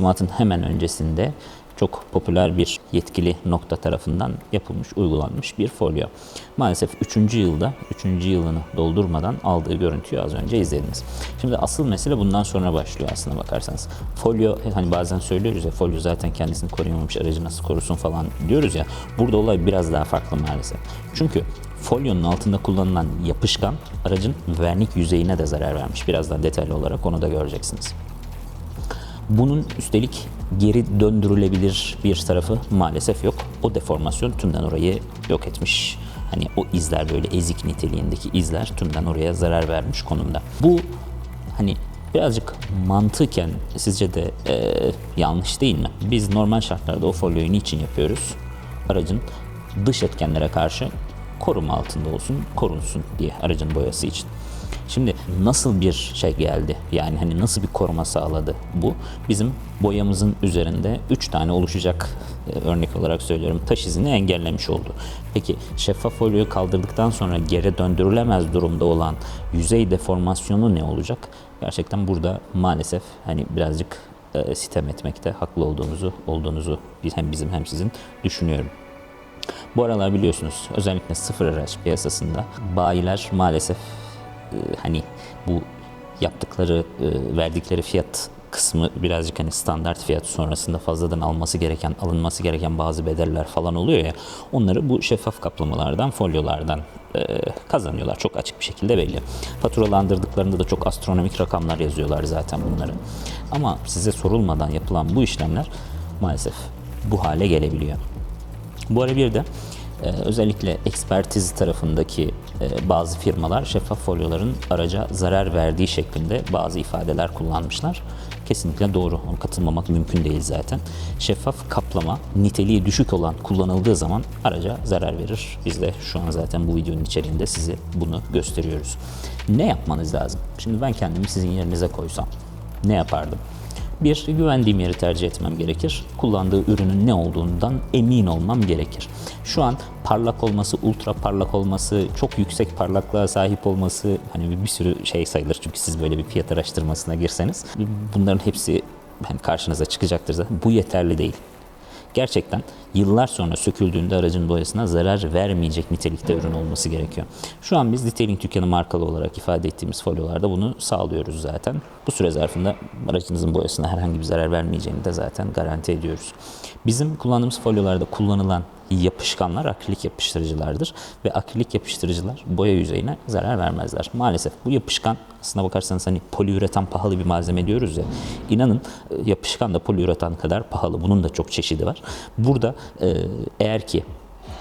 teslimatın hemen öncesinde çok popüler bir yetkili nokta tarafından yapılmış, uygulanmış bir folyo. Maalesef 3. yılda, 3. yılını doldurmadan aldığı görüntüyü az önce izlediniz. Şimdi asıl mesele bundan sonra başlıyor aslına bakarsanız. Folyo, hani bazen söylüyoruz ya, folyo zaten kendisini koruyamamış aracı nasıl korusun falan diyoruz ya. Burada olay biraz daha farklı maalesef. Çünkü folyonun altında kullanılan yapışkan aracın vernik yüzeyine de zarar vermiş. Birazdan detaylı olarak onu da göreceksiniz. Bunun üstelik geri döndürülebilir bir tarafı maalesef yok. O deformasyon tümden orayı yok etmiş. Hani o izler böyle ezik niteliğindeki izler tümden oraya zarar vermiş konumda. Bu hani birazcık mantıken sizce de e, yanlış değil mi? Biz normal şartlarda o folyoyu niçin yapıyoruz? Aracın dış etkenlere karşı koruma altında olsun, korunsun diye aracın boyası için. Şimdi nasıl bir şey geldi? Yani hani nasıl bir koruma sağladı bu? Bizim boyamızın üzerinde 3 tane oluşacak e, örnek olarak söylüyorum taş izini engellemiş oldu. Peki şeffaf folyoyu kaldırdıktan sonra geri döndürülemez durumda olan yüzey deformasyonu ne olacak? Gerçekten burada maalesef hani birazcık e, sitem etmekte haklı olduğumuzu olduğunuzu hem bizim hem sizin düşünüyorum. Bu aralar biliyorsunuz özellikle sıfır araç piyasasında bayiler maalesef e, hani bu yaptıkları e, verdikleri fiyat kısmı birazcık hani standart fiyat sonrasında fazladan alması gereken, alınması gereken bazı bedeller falan oluyor ya. Onları bu şeffaf kaplamalardan, folyolardan e, kazanıyorlar. Çok açık bir şekilde belli. Faturalandırdıklarında da çok astronomik rakamlar yazıyorlar zaten bunları. Ama size sorulmadan yapılan bu işlemler maalesef bu hale gelebiliyor. Bu ara bir de e, özellikle ekspertiz tarafındaki e, bazı firmalar şeffaf folyoların araca zarar verdiği şeklinde bazı ifadeler kullanmışlar. Kesinlikle doğru. Ona katılmamak mümkün değil zaten. Şeffaf kaplama niteliği düşük olan kullanıldığı zaman araca zarar verir. Biz de şu an zaten bu videonun içeriğinde size bunu gösteriyoruz. Ne yapmanız lazım? Şimdi ben kendimi sizin yerinize koysam ne yapardım? Bir, güvendiğim yeri tercih etmem gerekir. Kullandığı ürünün ne olduğundan emin olmam gerekir. Şu an parlak olması, ultra parlak olması, çok yüksek parlaklığa sahip olması hani bir sürü şey sayılır. Çünkü siz böyle bir fiyat araştırmasına girseniz bunların hepsi hani karşınıza çıkacaktır zaten. Bu yeterli değil gerçekten yıllar sonra söküldüğünde aracın boyasına zarar vermeyecek nitelikte ürün olması gerekiyor. Şu an biz detailing dükkanı markalı olarak ifade ettiğimiz folyolarda bunu sağlıyoruz zaten. Bu süre zarfında aracınızın boyasına herhangi bir zarar vermeyeceğini de zaten garanti ediyoruz. Bizim kullandığımız folyolarda kullanılan yapışkanlar akrilik yapıştırıcılardır ve akrilik yapıştırıcılar boya yüzeyine zarar vermezler. Maalesef bu yapışkan aslına bakarsanız hani poliüretan pahalı bir malzeme diyoruz ya. İnanın e, yapışkan da poliüretan kadar pahalı. Bunun da çok çeşidi var. Burada e, eğer ki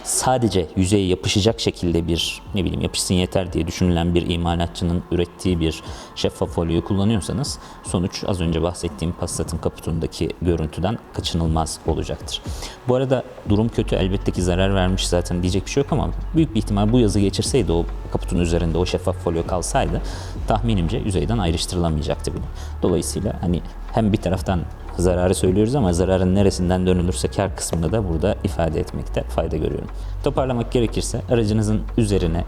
sadece yüzeye yapışacak şekilde bir ne bileyim yapışsın yeter diye düşünülen bir imalatçının ürettiği bir şeffaf folyoyu kullanıyorsanız sonuç az önce bahsettiğim Passat'ın kaputundaki görüntüden kaçınılmaz olacaktır. Bu arada durum kötü elbette ki zarar vermiş zaten diyecek bir şey yok ama büyük bir ihtimal bu yazı geçirseydi o kaputun üzerinde o şeffaf folyo kalsaydı tahminimce yüzeyden ayrıştırılamayacaktı bile. Dolayısıyla hani hem bir taraftan zararı söylüyoruz ama zararın neresinden dönülürse kar kısmını da burada ifade etmekte fayda görüyorum. Toparlamak gerekirse aracınızın üzerine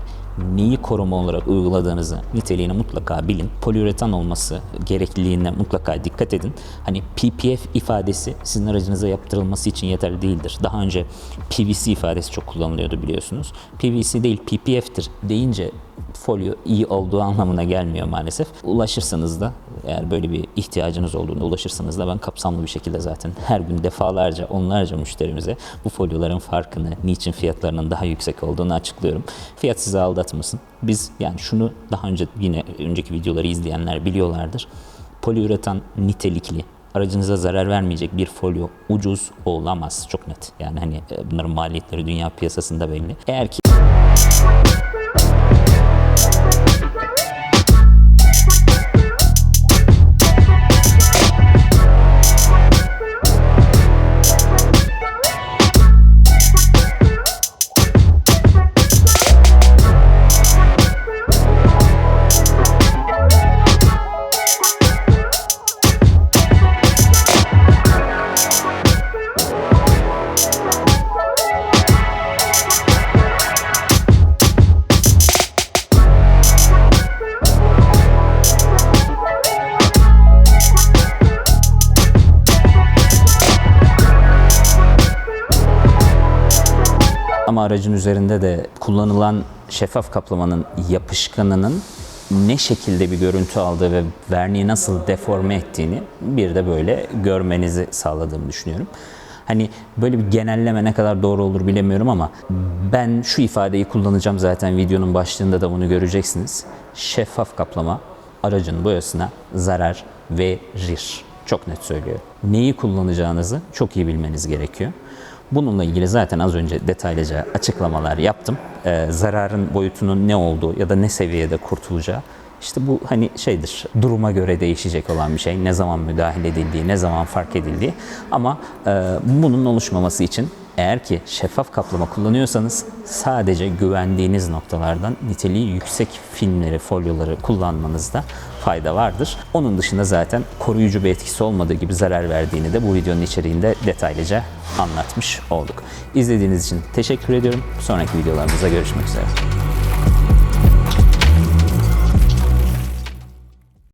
neyi koruma olarak uyguladığınızı, niteliğini mutlaka bilin. Poliüretan olması gerekliliğine mutlaka dikkat edin. Hani PPF ifadesi sizin aracınıza yaptırılması için yeterli değildir. Daha önce PVC ifadesi çok kullanılıyordu biliyorsunuz. PVC değil PPF'tir deyince folyo iyi olduğu anlamına gelmiyor maalesef. Ulaşırsanız da eğer böyle bir ihtiyacınız olduğunda ulaşırsanız da ben kapsamlı bir şekilde zaten her gün defalarca onlarca müşterimize bu folyoların farkını, niçin fiyatlarının daha yüksek olduğunu açıklıyorum. Fiyat sizi aldatmasın. Biz yani şunu daha önce yine önceki videoları izleyenler biliyorlardır. Poliüretan nitelikli aracınıza zarar vermeyecek bir folyo ucuz olamaz. Çok net. Yani hani e, bunların maliyetleri dünya piyasasında belli. Eğer ki kaplama aracın üzerinde de kullanılan şeffaf kaplamanın yapışkanının ne şekilde bir görüntü aldığı ve verniği nasıl deforme ettiğini bir de böyle görmenizi sağladığımı düşünüyorum. Hani böyle bir genelleme ne kadar doğru olur bilemiyorum ama ben şu ifadeyi kullanacağım zaten videonun başlığında da bunu göreceksiniz. Şeffaf kaplama aracın boyasına zarar verir. Çok net söylüyorum. Neyi kullanacağınızı çok iyi bilmeniz gerekiyor. Bununla ilgili zaten az önce detaylıca açıklamalar yaptım. Ee, zararın boyutunun ne olduğu ya da ne seviyede kurtulacağı işte bu hani şeydir, duruma göre değişecek olan bir şey. Ne zaman müdahale edildiği, ne zaman fark edildiği. Ama e, bunun oluşmaması için eğer ki şeffaf kaplama kullanıyorsanız sadece güvendiğiniz noktalardan niteliği yüksek filmleri, folyoları kullanmanızda fayda vardır. Onun dışında zaten koruyucu bir etkisi olmadığı gibi zarar verdiğini de bu videonun içeriğinde detaylıca anlatmış olduk. İzlediğiniz için teşekkür ediyorum. Sonraki videolarımızda görüşmek üzere.